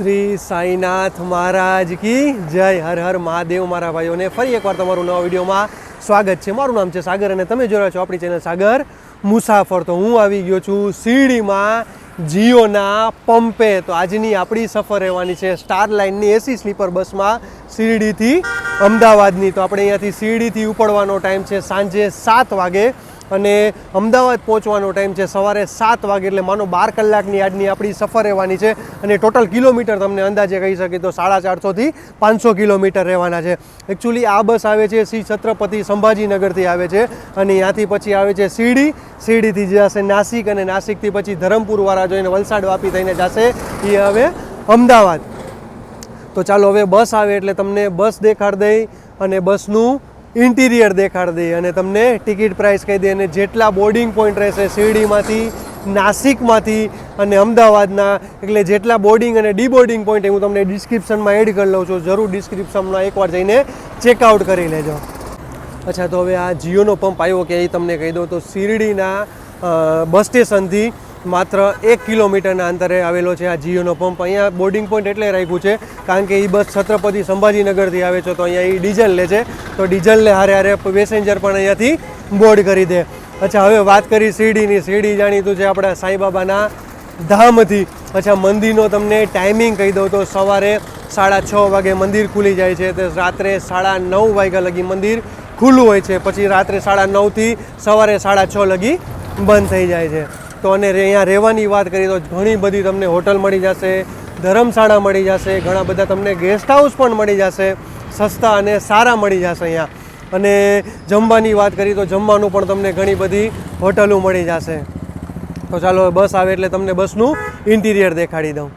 શ્રી સાંઈનાથ મહારાજ કી જય. હર હર મહાદેવ મારા ભાઈઓને ફરી એકવાર તમારું નવા વિડીયોમાં સ્વાગત છે. મારું નામ છે સાગર અને તમે જોયા છો આપણી ચેનલ સાગર મુસાફર. તો હું આવી ગયો છું શિરડીમાં જીઓના પંપે. તો આજની આપણી સફર રહેવાની છે સ્ટાર લાઇનની એસી સ્લીપર બસમાં શિરડીથી અમદાવાદની. તો આપણે અહીંયાથી શિરડીથી ઉપડવાનો ટાઈમ છે સાંજે સાત વાગે. અને અમદાવાદ પહોંચવાનો ટાઈમ છે સવારે સાત વાગે એટલે માનો બાર કલાકની આજની આપણી સફર રહેવાની છે અને ટોટલ કિલોમીટર તમને અંદાજે કહી શકીએ તો સાડા ચારસોથી પાંચસો કિલોમીટર રહેવાના છે. એકચ્યુઅલી આ બસ આવે છે શ્રી છત્રપતિ સંભાજીનગરથી આવે છે અને ત્યાંથી પછી આવે છે શિરડી. શિરડીથી જશે નાસિક અને નાસિકથી પછી ધરમપુરવાળા જોઈને વલસાડ વાપી થઈને જશે. એ હવે અમદાવાદ. તો ચાલો હવે બસ આવે એટલે તમને બસ દેખાડ દઈ અને બસનું ઇન્ટિરિયર દેખાડી દઈએ અને તમને ટિકિટ પ્રાઇસ કહી દઈએ અને જેટલા બોર્ડિંગ પોઈન્ટ રહેશે શિરડીમાંથી, નાસિકમાંથી અને અમદાવાદના, એટલે જેટલા બોર્ડિંગ અને ડીબોર્ડિંગ પોઈન્ટ એ હું તમને ડિસ્ક્રિપ્શનમાં એડ કરી લઉં છું. જરૂર ડિસ્ક્રિપ્શનમાં એકવાર જઈને ચેકઆઉટ કરી લેજો. અચ્છા, તો હવે આ જીઓનો પંપ આવ્યો કે એ તમને કહી દઉં તો શિરડીના બસ સ્ટેશનથી માત્ર એક કિલોમીટરના અંતરે આવેલો છે આ જીઓનો પંપ. અહીંયા બોર્ડિંગ પોઈન્ટ એટલે રાખ્યું છે, કારણ કે એ બસ છત્રપતિ સંભાજીનગરથી આવે છે, તો અહીંયા એ ડીઝલ લે છે. તો ડીઝલને હારે હારે પેસેન્જર પણ અહીંયાથી બોર્ડ કરી દે. અચ્છા, હવે વાત કરી શિરડીની. શિરડી જાણીતું છે આપણા સાંઈબાબાના ધામથી. અચ્છા, મંદિરનો તમને ટાઈમિંગ કહી દઉં તો સવારે સાડા છ વાગે મંદિર ખુલી જાય છે, તો રાત્રે સાડા નવ વાગ્યા લગી મંદિર ખુલ્લું હોય છે. પછી રાત્રે સાડા નવથી સવારે સાડા છ લગી બંધ થઈ જાય છે. તો અને અહીંયા રહેવાની વાત કરીએ તો ઘણી બધી તમને હોટલ મળી જશે, ધર્મશાળા મળી જશે, ઘણા બધા તમને ગેસ્ટ હાઉસ પણ મળી જશે, સસ્તા અને સારા મળી જશે અહીંયા. અને જમવાની વાત કરીએ તો જમવાનું પણ તમને ઘણી બધી હોટલો મળી જશે. તો ચાલો બસ આવે એટલે તમને બસનું ઇન્ટિરિયર દેખાડી દઉં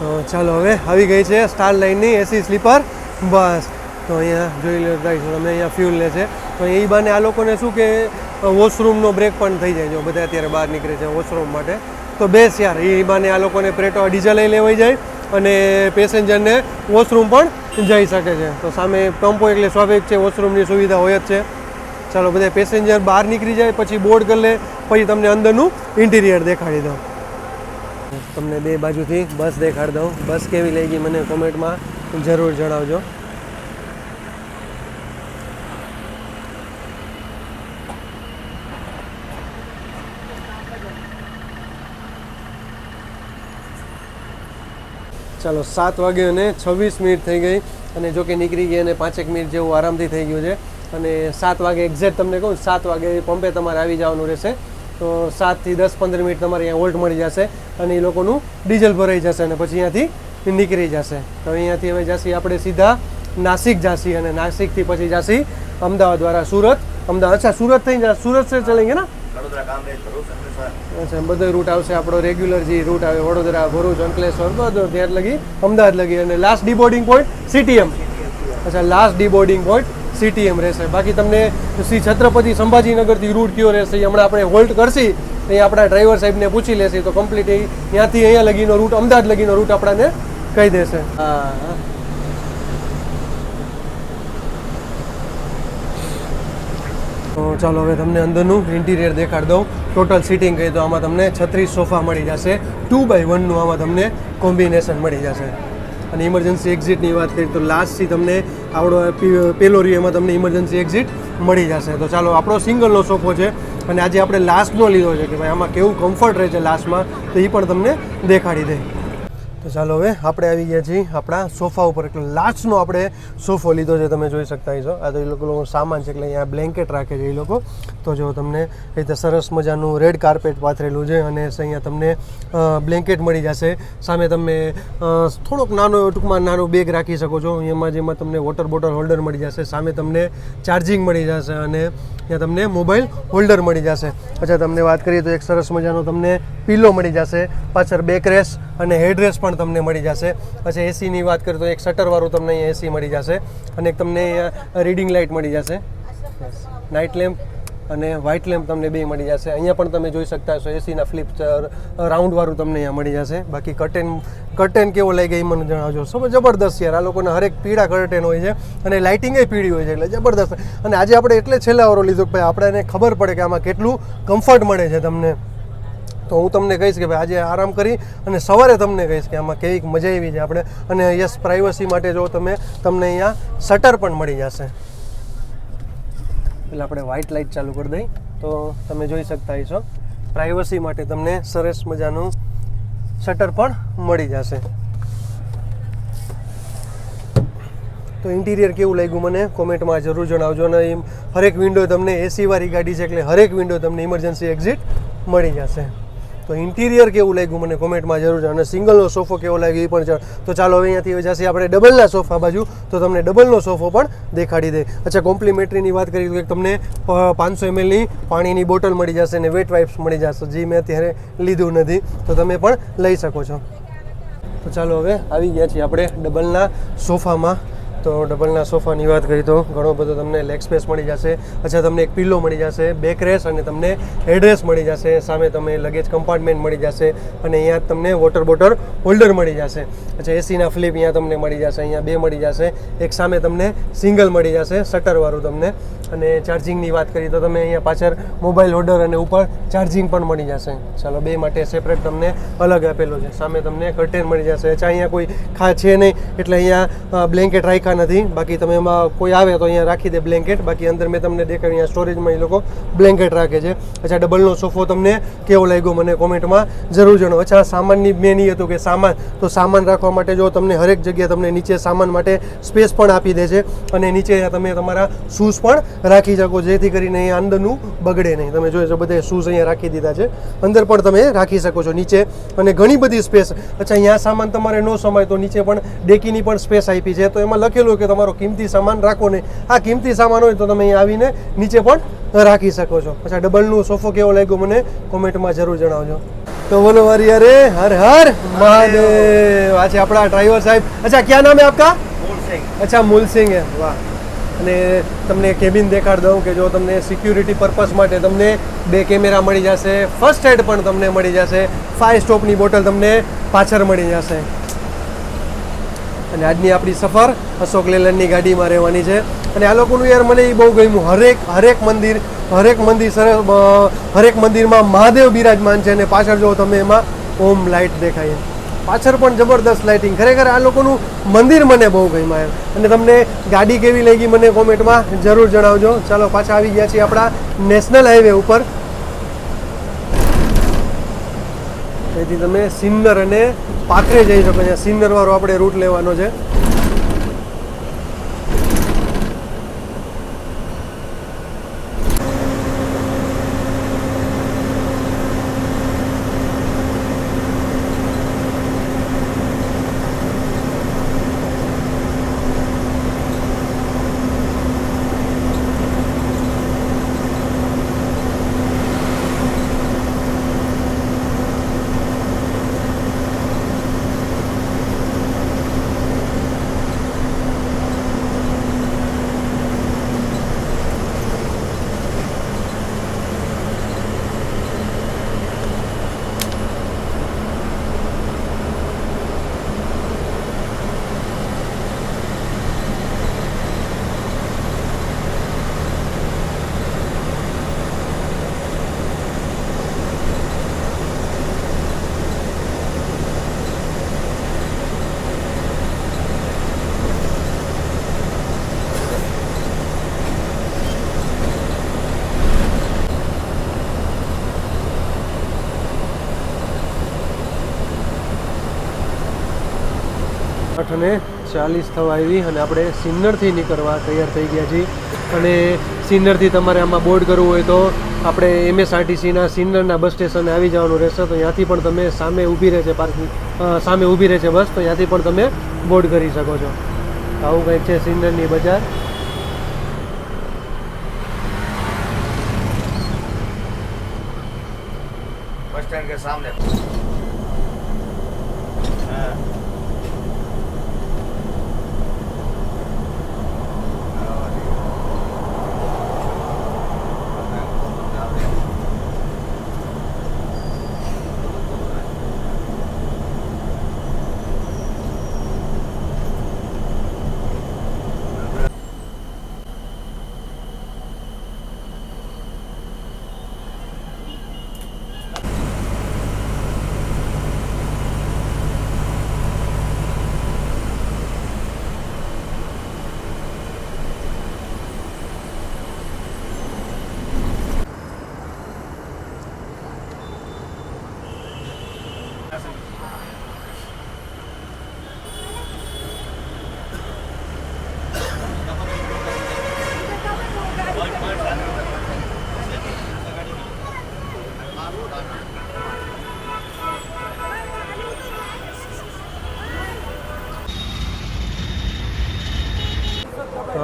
તો ચાલો હવે આવી ગઈ છે સ્ટાર લાઇનની એસી સ્લીપર બસ. તો અહીંયા જોઈ લો guys, અમે અહીંયા ફ્યુલ લે છે. તો એ બાને આ લોકોને શું કે વોશરૂમનો બ્રેક પણ થઈ જાય જો બધા અત્યારે બહાર નીકળે છે વોશરૂમ માટે. તો બેસ યાર એ બાને આ લોકોને પેટ્રોલ ડીઝલ લેવાઈ જાય અને પેસેન્જરને વોશરૂમ પણ જઈ શકે છે. તો સામે પંપો એટલે સ્વાભાવિક છે વોશરૂમની સુવિધા હોય જ છે. ચાલો બધા પેસેન્જર બહાર નીકળી જાય પછી બોર્ડ કરી લે પછી તમને અંદરનું ઇન્ટિરિયર દેખાડી દઉં. તમને બે બાજુથી બસ દેખાડી દઉં. બસ કેવી લઈ ગઈ મને કોમેન્ટમાં જરૂર જણાવજો. ચાલો, સાત વાગે અને છવ્વીસ મિનિટ થઈ ગઈ અને જો કે નીકળી ગઈ અને પાંચેક મિનિટ જેવું આરામથી થઈ ગયું છે. અને સાત વાગે એક્ઝેક્ટ તમને કહું, સાત વાગે પંપે તમારે આવી જવાનું રહેશે. તો સાતથી દસ પંદર મિનિટ તમારે અહીંયા હોલ્ટ મળી જશે અને એ લોકોનું ડીઝલ ભરાઈ જશે અને પછી અહીંયાથી નીકળી જશે. તો અહીંયાથી હવે જશી આપણે સીધા નાસિક જાસી અને નાસિકથી પછી જાસી અમદાવાદ દ્વારા સુરત. અમદાવાદ અચ્છા સુરત થઈ જાય સુરત સે ચલેંગે ના? અચ્છા બધો રૂટ આવશે આપણો રેગ્યુલર જે રૂટ આવે વડોદરા ભરૂચ અંકલેશ્વર બધો ત્યાં લગી અમદાવાદ લગી અને લાસ્ટ ડીબોર્ડિંગ પોઈન્ટ સીટીએમ અચ્છા લાસ્ટ ડીબોર્ડિંગ પોઈન્ટ સીટીએમ રહેશે. બાકી તમને શ્રી છત્રપતિ સંભાજીનગરથી રૂટ કયો રહેશે એ હમણાં આપણે હોલ્ટ કરશી. અહીં આપણા ડ્રાઈવર સાહેબને પૂછી લેશે. તો કમ્પ્લીટ એ ત્યાંથી અહીંયા લગીનો રૂટ અમદાવાદ લગીનો રૂટ આપણને કહી દેશે. હા તો ચાલો હવે તમને અંદરનું ઇન્ટિરિયર દેખાડ દઉં. ટોટલ સીટિંગ કહી તો આમાં તમને છત્રીસ સોફા મળી જશે. ટુ બાય વનનું આમાં તમને કોમ્બિનેશન મળી જશે. અને ઇમરજન્સી એક્ઝિટની વાત કરીએ તો લાસ્ટથી તમને આપણો પેલો રહ્યો એમાં તમને ઇમરજન્સી એક્ઝિટ મળી જશે. તો ચાલો, આપણો સિંગલનો સોફો છે અને આજે આપણે લાસ્ટનો લીધો છે કે ભાઈ આમાં કેવું કમ્ફર્ટ રહે છે લાસ્ટમાં તો એ પણ તમને દેખાડી દે. તો ચાલો હવે આપણે આવી ગયા છીએ આપણા સોફા ઉપર. એટલે લાસ્ટનો આપણે સોફો લીધો છે, તમે જોઈ શકતા છો આ તો એ લોકો લોકો સામાન છે, એટલે અહીંયા બ્લેન્કેટ રાખે છે એ લોકો. તો જો તમને એ રીતે સરસ મજાનું રેડ કાર્પેટ પાથરેલું છે અને અહીંયા તમને બ્લેન્કેટ મળી જશે. સામે તમે થોડોક નાનો ટૂંકમાં નાનો બેગ રાખી શકો છો. એમાં જેમાં તમને વોટર બોટલ હોલ્ડર મળી જશે. સામે તમને ચાર્જિંગ મળી જશે અને ત્યાં તમને મોબાઈલ હોલ્ડર મળી જશે. અચ્છા, તમને વાત કરીએ તો એક સરસ મજાનો તમને પીલો મળી જશે. પાછળ બેક રેસ અને હેડ રેસ પણ પણ તમને મળી જશે. પછી એસીની વાત કરીએ તો એક શટરવાળું તમને અહીંયા એસી મળી જશે અને એક તમને રીડિંગ લાઇટ મળી જશે. નાઇટ લેમ્પ અને વ્હાઇટ લેમ્પ તમને બે મળી જશે. અહીંયા પણ તમે જોઈ શકતા હશો એસીના ફ્લિપ રાઉન્ડવાળું તમને અહીંયા મળી જશે. બાકી કર્ટેન કર્ટેન કેવો લાગે એ મને જણાવજો. સબ જબરદસ્ત યાર, આ લોકોને હરેક પીળા કર્ટેન હોય છે અને લાઇટિંગે પીળી હોય છે એટલે જબરદસ્ત. અને આજે આપણે એટલે છેલ્લા વારો લીધો કે ભાઈ, આપણને ખબર પડે કે આમાં કેટલું કમ્ફર્ટ મળે છે તમને. તો હું તમને કહીશ કે ભાઈ આજે આરામ કરી અને સવારે તમને કહીશ કે આમાં કેવી મજા આવી છે આપણે. અને યસ પ્રાઇવસી માટે જો તમે, તમને અહીંયા શટર પણ મળી જશે. એટલે આપણે વ્હાઇટ લાઇટ ચાલુ કરી દઈ. તો તમે જોઈ શકતા હશો પ્રાઇવસી માટે તમને સરસ મજાનું શટર પણ મળી જશે. તો ઇન્ટિરિયર કેવું લાગ્યું મને? કોમેન્ટમાં જરૂર જણાવજો. અને એમ, હરેક વિન્ડો તમને એસી વાળી ગાડી છે, એટલે હરેક વિન્ડો તમને ઇમરજન્સી એક્ઝિટ મળી જશે. તો ઇન્ટિરિયર કેવું લાગ્યું મને કોમેન્ટમાં જરૂર અને સિંગલનો સોફો કેવો લાગ્યો એ પણ જણાવો. તો ચાલો હવે અહીંયાથી જશે આપણે ડબલના સોફા બાજુ. તો તમને ડબલનો સોફો પણ દેખાડી દે. અચ્છા કોમ્પ્લિમેન્ટરીની વાત કરીએ તો તમને પાંચસો એમએલની પાણીની બોટલ મળી જશે અને વેટ વાઇપ્સ મળી જશે, જે મેં અત્યારે લીધું નથી. તો તમે પણ લઈ શકો છો. તો ચાલો હવે આવી ગયા છીએ આપણે ડબલના સોફામાં. તો ડબલના સોફાની વાત કરીએ તો ઘણો બધો તમને લેગ સ્પેસ મળી જશે. અચ્છા, તમને એક પિલ્લો મળી જશે બેક રેસ અને તમને હેડરેસ મળી જશે. સામે તમે લગેજ કમ્પાર્ટમેન્ટ મળી જશે અને અહીંયા તમને વોટર બોટલ હોલ્ડર મળી જશે. અચ્છા એસીના ફ્લિપ અહીંયા તમને મળી જશે, અહીંયા બે મળી જશે. એક સામે તમને સિંગલ મળી જશે શટરવાળું તમને અને ચાર્જિંગની વાત કરીએ તો તમે અહીંયા પાછળ મોબાઈલ હોલ્ડર અને ઉપર ચાર્જિંગ પણ મળી જશે. ચાલો, બે માટે સેપરેટ તમને અલગ આપેલો છે. સામે તમને કર્ટેન મળી જશે. અચ્છા, અહીંયા કોઈ ખા, છે નહીં. એટલે અહીંયા બ્લેન્કેટ રાખ્યા નથી. બાકી તમે એમાં કોઈ આવે તો અહીંયા રાખી દે બ્લેન્કેટ બાકી અંદર મેં તમને દેખાડ્યું, અહીંયા સ્ટોરેજમાં એ લોકો બ્લેન્કેટ રાખે છે. અચ્છા ડબલનો સોફો તમને કેવો લાગ્યો મને કોમેન્ટમાં જરૂર જણાવો. અચ્છા, સામાનની મેન એ હતું કે સામાન. તો સામાન રાખવા માટે જો તમને હરેક જગ્યાએ તમને નીચે સામાન માટે સ્પેસ પણ આપી દે છે. અને નીચે તમે તમારા શૂઝ પણ રાખી શકો જેથી કરીને અહીંયા આંદનું બગડે નહીં. તમે જોઈ છો બધા શૂઝ અહીંયા રાખી દીધા છે. અંદર પણ તમે રાખી શકો છો નીચે અને ઘણી બધી સ્પેસ. અચ્છા અહીંયા સામાન તમારે ન સમાય તો નીચે પણ ડેકીની પણ સ્પેસ આપી છે. તો એમાં લખેલું કે તમારો કિંમતી સામાન રાખો ને આ કિંમતી સામાન હોય તો તમે અહીં આવીને નીચે પણ રાખી શકો છો. અચ્છા ડબલનું સોફો કેવો લાગ્યો મને કોમેન્ટમાં જરૂર જણાવજો. તો બોલો વારી અરે હર હર મહાદેવ. આ છે આપણા ડ્રાઈવર સાહેબ. અચ્છા ક્યાં નામે હે આપકા? અચ્છા મુલસિંગ હે. વાહ. અને તમને કેબિન દેખાડ દઉં કે જો તમને સિક્યુરિટી પર્પઝ માટે તમને બે કેમેરા મળી જશે. ફર્સ્ટ એડ પણ તમને મળી જશે. ફાઇવ સ્ટોપની બોટલ તમને પાછળ મળી જશે. અને આજની આપણી સફર અશોક લેલનની ગાડીમાં રહેવાની છે. અને આ લોકોનું યાર મને એ બહુ ગમ્યું. હરેક હરેક મંદિર હરેક મંદિર સર હરેક મંદિરમાં મહાદેવ બિરાજમાન છે અને પાછળ જો તમે એમાં ઓમ લાઇટ દેખાય. પાછળ પણ જબરદસ્ત લાઇટિંગ ખરેખર આ લોકોનું મંદિર મને બહુ ગમ્યું એમ. અને તમને ગાડી કેવી લાગી મને કોમેન્ટમાં જરૂર જણાવજો. ચાલો, પાછા આવી ગયા છીએ આપણા નેશનલ હાઈવે ઉપર. તેથી તમે સિન્નર અને પાથરે જઈ શકો છો. સિન્નરવાળો આપણે રૂટ લેવાનો છે. આઠ અને ચાલીસ થવા આવી અને આપણે સિન્નરથી નીકળવા તૈયાર થઈ ગયા છીએ. અને સિન્નરથી તમારે આમાં બોર્ડ કરવું હોય તો આપણે એમએસઆરટીસીના સિન્નરના બસ સ્ટેશને આવી જવાનું રહેશે. તો ત્યાંથી પણ તમે સામે ઊભી રહે છે પાર્કિંગ સામે ઊભી રહે છે બસ. તો ત્યાંથી પણ તમે બોર્ડ કરી શકો છો. આવું કંઈક છે સિન્નરની બજાર. બસ હા.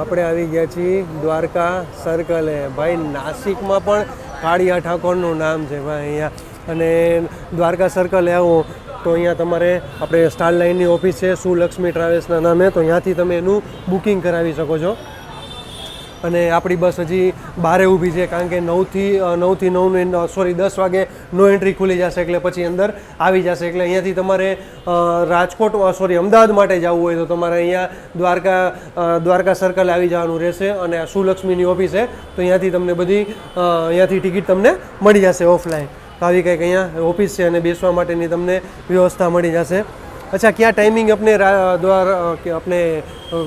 આપણે આવી ગયા છીએ દ્વારકા સર્કલે. ભાઈ, નાસિકમાં પણ કાળિયા ઠાકોરનું નામ છે ભાઈ અહીંયા. અને દ્વારકા સર્કલે આવો, તો અહીંયા તમારે આપણે સ્ટાર લાઇનની ઓફિસ છે, સુલક્ષ્મી ટ્રાવેલ્સના નામે. તો ત્યાંથી તમે એનું બુકિંગ કરાવી શકો છો. અને આપણી બસ હજી બારે ઊભી છે કારણ કે નવથી અ, નવથી નવનું સોરી દસ વાગે નો એન્ટ્રી ખુલી જશે એટલે પછી અંદર આવી જશે એટલે અહીંયાથી તમારે અ, રાજકોટ સોરી અમદાવાદ માટે જવું હોય તો તમારે અહીંયા દ્વારકા અ, દ્વારકા સર્કલ આવી જવાનું રહેશે અને આ સુલક્ષ્મીની ઓફિસ છે તો અહીંયાથી તમને બધી અ, અહીંયાથી ટિકિટ તમને મળી જશે ઓફલાઈન તો આવી કંઈક અહીંયા ઓફિસ છે અને બેસવા માટેની તમને વ્યવસ્થા મળી જશે अच्छा क्या टाइमिंग अपने रा- द्वार अ, कि अपने अ,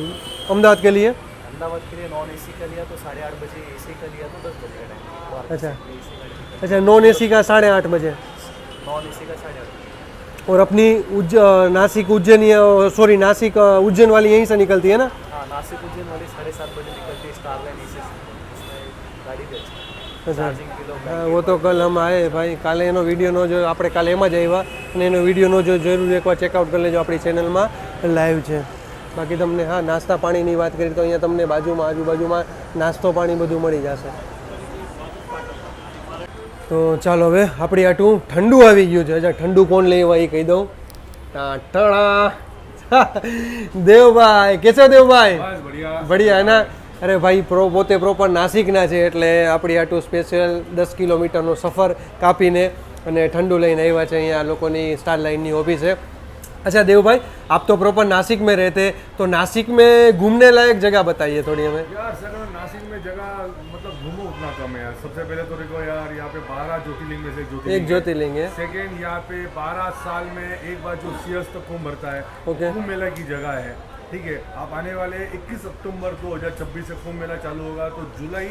अहमदाबाद के लिए अहमदाबाद के लिए नॉन एसी का लिया तो साढ़े आठ बजे एसी का लिया तो दस बजे का टाइम अच्छा अच्छा नॉन एसी का साढ़े आठ बजे नॉन एसी का साढ़े आठ और अपनी उज्ज अ, नासिक उज्जैन सॉरी नासिक अ, उज्जैन वाली यहीं से निकलती है ना हाँ नासिक उज्जैन वाली साढ़े सात बजे निकलती है स्टार लाइन एसी उसमें गाड़ी भी अच्छी है अच्छा चार्जिंग किलो हाँ, वो तो कल हम आए ભાઈ કાલે એનો વિડીયો નો જો આપણે કાલે એમાં જ આવ્યા અને એનો વિડીયો નો જો જરૂર એકવાર ચેકઆઉટ કરી લેજો આપણી ચેનલમાં લાઈવ છે બાકી તમને હા નાસ્તા પાણીની વાત કરી તો અહીંયા તમને બાજુમાં આજુબાજુમાં નાસ્તો પાણી બધું મળી જશે. તો ચાલો હવે આપણી આટું ઠંડુ આવી ગયું છે. અચ્છા ઠંડુ કોણ લેવા એ કહી દઉં. ટાટણા દેવભાઈ કે છો દેવભાઈ? બઢિયા. હે ના? અરે ભાઈ પ્રો પોતે પ્રોપર નાસિકના છે એટલે આપણી આટું સ્પેશિયલ દસ કિલોમીટરનો સફર કાપીને અને ઠંડુ લઈને આવ્યા છે અહીંયા લોકોની સ્ટાર લાઇનની ઓફિસે છે अच्छा देव भाई आप तो प्रॉपर नासिक में रहते तो नासिक में घूमने लायक जगह बताइए थोड़ी हमें। यार सर नासिक में जगह मतलब घूमो उतना कम है यार। सबसे पहले तो देखो यार यहाँ पे बारह ज्योतिर्लिंग में से एक एक ज्योतिर्लिंग है। सेकेंड यहाँ पे बारह साल में एक बार जो सियस तक कुंभ भरता है ओके। कुंभ मेला की जगह है। ठीक है आप आने वाले 21 अक्टूबर 2026 से कुंभ मेला चालू होगा तो जुलाई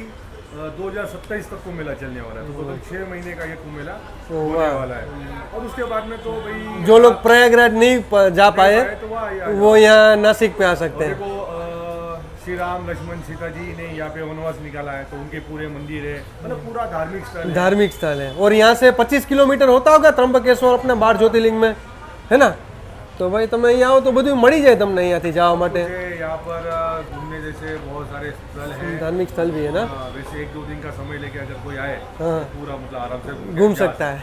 दो हजार सत्ताईस तक कुंभ मेला चलने वाला है तो टोटल छह महीने का ये कुंभ मेला होने वाह। वाला है और उसके बाद में तो भाई जो लोग प्रयागराज नहीं प- जा पाए तो वहाँ आ वो यहाँ नासिक पे आ सकते हैं देखो अ, श्री राम लक्ष्मण सीता जी ने यहाँ पे वनवास निकाला है तो उनके पूरे मंदिर है मतलब पूरा धार्मिक स्थल है धार्मिक स्थल है और यहाँ से 25 किलोमीटर होता होगा त्र्यंबकेश्वर अपने बार ज्योतिर्लिंग में है ना तो भाई તમે અહીંયા આવો તો બધું મળી જાય તમને અહીંયાથી જવા માટે मुझे यहाँ पर अ, घूमने जैसे बहुत सारे स्थल हैं। धार्मिक स्थल भी है ना? आ, वैसे एक दो दिन का समय लेके अगर कोई आए तो हाँ। तो पूरा मतलब आराम से घूम सकता है।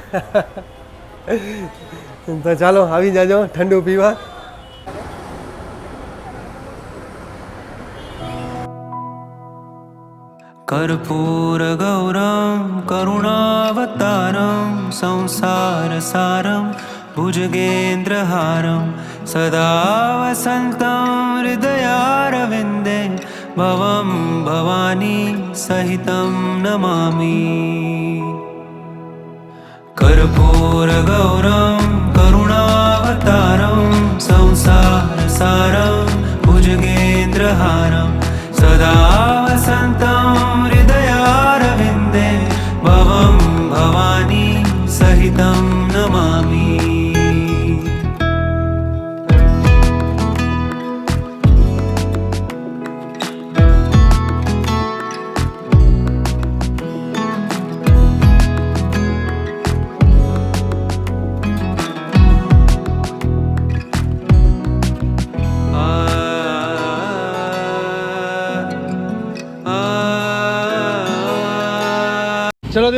तो चलो अभी जा जाओ ठंडू पीवा। कर्पूर गौरम करुणावतारम संसार सारम भुजगेन्द्रहारम सदा वसन्तं हृदयारविन्दे भवं भवानी सहितं नमामि। कर्पूरगौरं करुणावतारं संसारसारं भुजगेन्द्रहारं सदा वसन्तं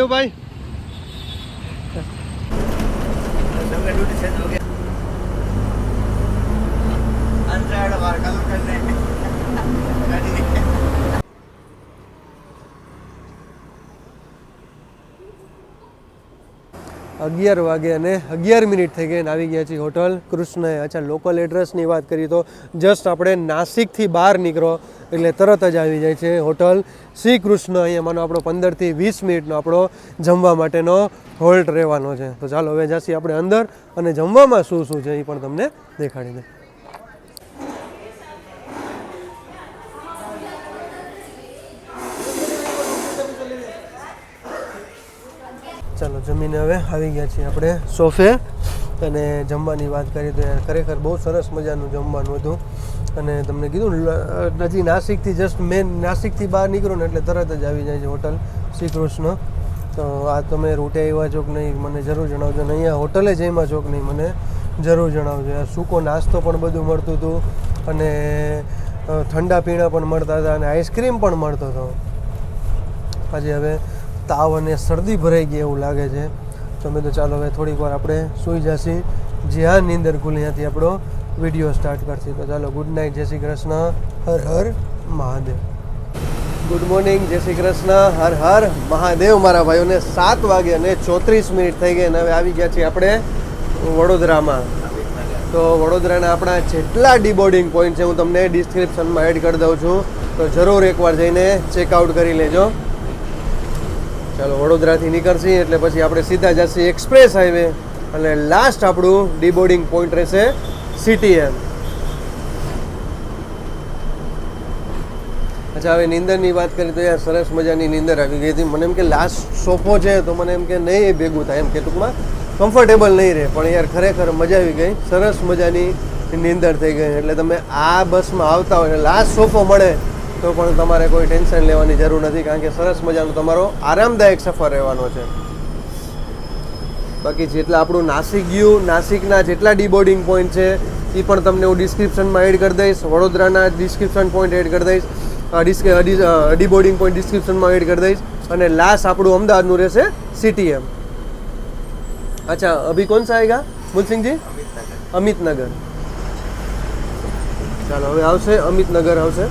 ચલો અગિયાર વાગે અને અગિયાર મિનિટ થઈ ગઈ આવી ગયા છીએ હોટલ. કૃષ્ણ અચ્છા લોકલ એડ્રેસની વાત કરીએ તો જસ્ટ આપણે નાસિકથી બહાર નીકળો એટલે તરત જ આવી જાય છે હોટલ. શ્રી કૃષ્ણ અહીંયા માનો આપણો પંદરથી વીસ મિનિટનો આપણો જમવા માટેનો હોલ્ટ રહેવાનો છે. તો ચાલો હવે જાસી આપણે અંદર અને જમવામાં શું શું છે એ પણ તમને દેખાડી દે. ચાલો, જમીને હવે આવી ગયા છીએ આપણે સોફે. અને જમવાની વાત કરીએ તો યાર, ખરેખર બહુ સરસ મજાનું જમવાનું હતું. અને તમને કીધું નથી, નાસિકથી જસ્ટ મેન નાસિકથી બહાર નીકળો ને એટલે તરત જ આવી જાય છે હોટલ શ્રી કૃષ્ણ તો આ તમે રૂટે આવ્યા છો કે નહીં, મને જરૂર જણાવજો. ને અહીંયા હોટલે જઈમાં છો કે નહીં, મને જરૂર જણાવજો. સૂકો નાસ્તો પણ બધું મળતું હતું. અને ઠંડા પીણા પણ મળતા હતા અને આઈસ્ક્રીમ પણ મળતો હતો. આજે હવે તાવ અને શરદી ભરાઈ ગઈ એવું લાગે છે. તો મેં તો ચાલો હવે થોડીક વાર આપણે સૂઈ જશી જ્યાં નીંદર ખુલ્યાથી આપણો વીડિયો સ્ટાર્ટ કરશી. તો ચાલો ગુડ નાઇટ જય શ્રી કૃષ્ણ, હર હર મહાદેવ. ગુડ મોર્નિંગ જય શ્રી કૃષ્ણ, હર હર મહાદેવ. મારા ભાઈઓને સાત વાગે અને ચોત્રીસ મિનિટ થઈ ગઈ અને હવે આવી ગયા છીએ આપણે વડોદરામાં. તો વડોદરાના આપણા જેટલા ડીબોર્ડિંગ પોઈન્ટ છે, હું તમને ડિસ્ક્રિપ્શનમાં એડ કરી દઉં છું. તો જરૂર એકવાર જઈને ચેકઆઉટ કરી લેજો. ચાલો, વડોદરાથી નીકળશી એટલે પછી આપણે સીધા જશે એક્સપ્રેસ હાઈવે અને લાસ્ટ આપણું ડીબોર્ડિંગ પોઈન્ટ રહેશે સીટીએમ અચ્છા, હવે નીંદરની વાત કરીએ તો યાર સરસ મજાની નીંદર આવી ગઈ હતી. મને એમ કે લાસ્ટ સોફો છે તો મને એમ કે નહીં એ ભેગું થાય. એમ કે ટૂંકમાં કમ્ફર્ટેબલ નહીં રહે. પણ યાર ખરેખર મજા આવી ગઈ. સરસ મજાની નીંદર થઈ ગઈ. એટલે તમે આ બસમાં આવતા હોય લાસ્ટ સોફો મળે. તો પણ તમારે કોઈ ટેન્શન લેવાની જરૂર નથી કારણ કે સરસ મજાનો તમારો આરામદાયક સફર રહેવાનો છે. બાકી જેટલા આપણું નાસિક ગયું નાસિકના જેટલા ડીબોર્ડિંગ પોઈન્ટ છે એ પણ તમને હું ડિસ્ક્રિપ્શનમાં એડ કરી દઈશ વડોદરાના ડિસ્ક્રિપ્શન પોઈન્ટ એડ કરી દઈશ ડીબોર્ડિંગ પોઈન્ટ ડિસ્ક્રિપ્શનમાં એડ કરી દઈશ અને લાસ્ટ આપણું અમદાવાદનું રહેશે સીટીએમ અચ્છા અભી કોણ સા આવેગા મુલસિંહજી અમિતનગર. ચાલો હવે આવશે અમિતનગર આવશે.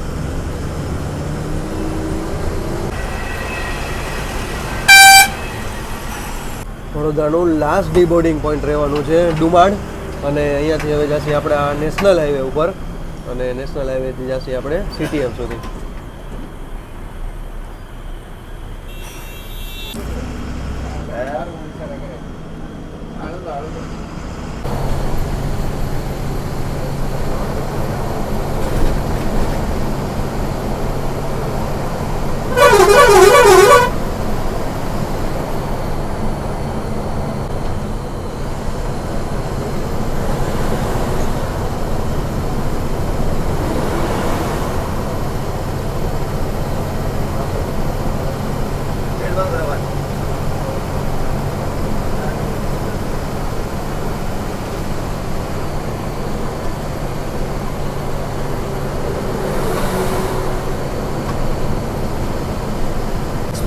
વડોદરાનું લાસ્ટ ડી બોર્ડિંગ પોઈન્ટ રહેવાનું છે ડુમાડ. અને અહીંયાથી હવે જશે આપણે આ નેશનલ હાઈવે ઉપર, અને નેશનલ હાઈવેથી જશે આપણે સીટીએમ સુધી.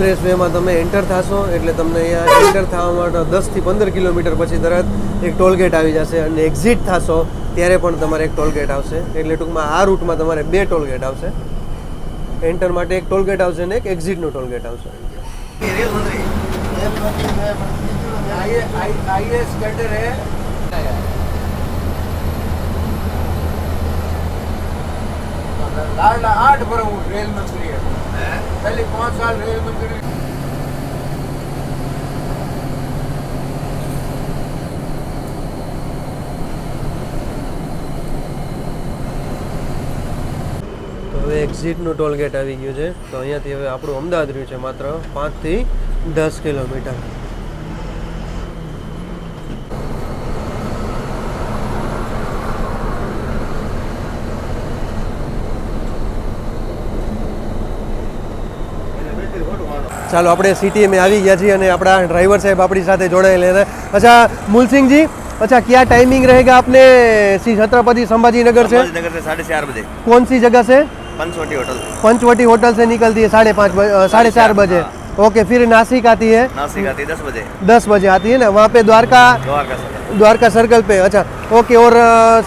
એક્સપ્રેસવેમાં તમે એન્ટર થશો એટલે તમને અહીંયા એન્ટર થવા માટે દસથી પંદર કિલોમીટર પછી તરત એક ટોલગેટ આવી જશે અને એક્ઝિટ થશો ત્યારે પણ તમારે એક ટોલગેટ આવશે. એટલે ટૂંકમાં આ રૂટમાં તમારે બે ટોલગેટ આવશે. એન્ટર માટે એક ટોલગેટ આવશે ને એક એક્ઝિટનું ટોલગેટ આવશે. લાડ આઠ ભરવું રેલ મંત્રી पहले पाँच साल रेल मंत्री તો હવે એક્ઝિટનું ટોલગેટ આવી ગયું છે તો અહીંયાથી હવે આપણું અમદાવાદ રહ્યું છે માત્ર પાંચથી દસ કિલોમીટર ચાલો આપણે સિટીએમ આવી ગયા છીએ અને આપણા ડ્રાઈવર સાહેબ આપણી સાથે જોડાયેલા છે અચ્છા મૂલસિંહજી अच्छा क्या टाइमिंग रहेगा आपने श्री छत्रपति संभाजी नगर से नगर से साढ़े चार बजे कौन सी जगह से पंचवटी होटल पंचवटी होटल से निकलती है साढ़े पाँच बजे साढ़े चार बजे ओके फिर नासिक आती है नासिक आती है दस बजे दस बजे आती है ना वहाँ पे द्वारका द्वारका सर द्वारका सर्कल पे अच्छा ओके और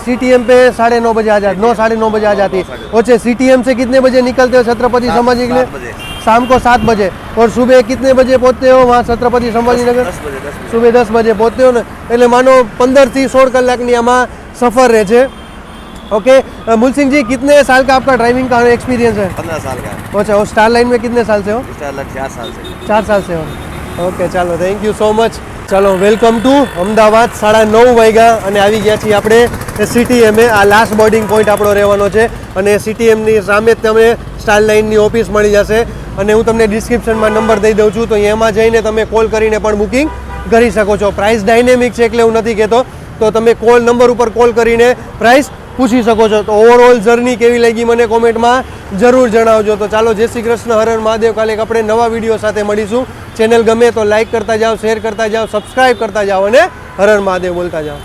सी टी एम पे साढ़े नौ बजे आ जाती नौ साढ़े नौ बजे आ जाती है अच्छा सी टी एम से कितने बजे निकलते हो छत्रपति सात- संभाजी के लिए सात बजे। शाम को सात बजे और सुबह कितने बजे पहुँचते हो? वहाँ छत्रपति संभाजी नगर સુબહ દસ બજે પહોંચ્યો ને એટલે માનો પંદરથી સોળ કલાકની આમાં સફર રહે છે. ओके मूल जी कितने साल का आपका ड्राइविंग का एक्सपीरियंस है पंद्रह साल का अच्छा और स्टार लाइन में कितने साल से हो चार साल से चार साल से हो ઓકે ચાલો થેન્ક યુ સો મચ ચાલો વેલકમ ટુ અમદાવાદ સાડા નવ વાગ્યા અને આવી ગયા છીએ આપણે સીટીએમએ આ લાસ્ટ બોર્ડિંગ પોઈન્ટ આપણો રહેવાનો છે અને સીટીએમની સામે તમે સ્ટાર લાઇનની ઓફિસ મળી જશે. અને હું તમને ડિસ્ક્રિપ્શનમાં નંબર દઈ દઉં છું, તો એમાં જઈને તમે કોલ કરીને પણ બુકિંગ કરી શકો છો. પ્રાઇસ ડાયનેમિક છે એટલે હું નથી કહેતો. તો તમે કોલ નંબર ઉપર કોલ કરીને પ્રાઇસ પૂછી શકો છો. તો ઓવરઓલ જર્ની કેવી લાગી મને કોમેન્ટમાં જરૂર જણાવજો. તો ચાલો, જય શ્રી કૃષ્ણ, હર હર મહાદેવ. કાલે આપણે નવા વીડિયો સાથે મળીશું. ચેનલ ગમે તો લાઇક કરતા જાઓ શેર કરતા જાઓ સબસ્ક્રાઈબ કરતા જાઓ અને હર હર મહાદેવ બોલતા જાઓ.